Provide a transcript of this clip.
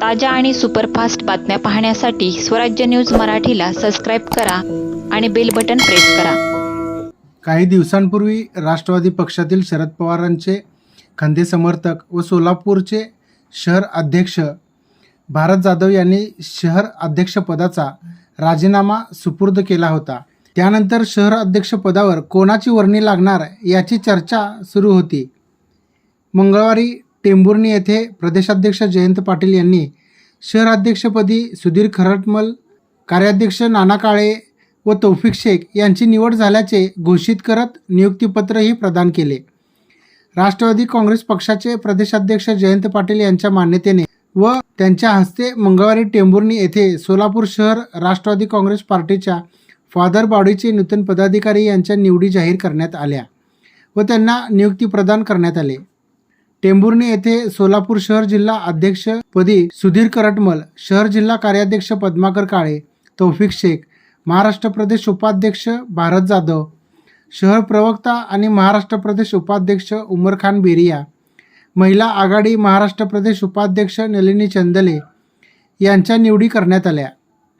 ताज्या आणि सुपरफास्ट बातम्या पाहण्यासाठी स्वराज्य न्यूज मराठीला सबस्क्राईब करा आणि बेल बटन प्रेस करा. काही दिवसांपूर्वी राष्ट्रवादी पक्षातील शरद पवारांचे खंदे समर्थक व सोलापूरचे शहर अध्यक्ष भारत जाधव यांनी शहर अध्यक्षपदाचा राजीनामा सुपूर्द केला होता. त्यानंतर शहर अध्यक्षपदावर कोणाची वर्णी लागणार याची चर्चा सुरू होती. मंगळवारी टेंभुर्णी येथे प्रदेशाध्यक्ष जयंत पाटील यांनी शहराध्यक्षपदी सुधीर खरटमल कार्याध्यक्ष नाना काळे व तौफिक शेख यांची निवड झाल्याचे घोषित करत नियुक्तीपत्रही प्रदान केले. राष्ट्रवादी काँग्रेस पक्षाचे प्रदेशाध्यक्ष जयंत पाटील यांच्या मान्यतेने व त्यांच्या हस्ते मंगळवारी टेंभुर्णी येथे सोलापूर शहर राष्ट्रवादी काँग्रेस पार्टीच्या फादर बॉडीचे नूतन पदाधिकारी यांच्या निवडी जाहीर करण्यात आल्या व त्यांना नियुक्ती प्रदान करण्यात आले. टेंभुर्णी येथे सोलापूर शहर जिल्हा अध्यक्षपदी सुधीर करटमल शहर जिल्हा कार्याध्यक्ष पद्माकर काळे तौफिक शेख महाराष्ट्र प्रदेश उपाध्यक्ष भारत जाधव शहर प्रवक्ता आणि महाराष्ट्र प्रदेश उपाध्यक्ष उमर खान बेरिया महिला आघाडी महाराष्ट्र प्रदेश उपाध्यक्ष नलिनी चंदले यांच्या निवडी करण्यात आल्या.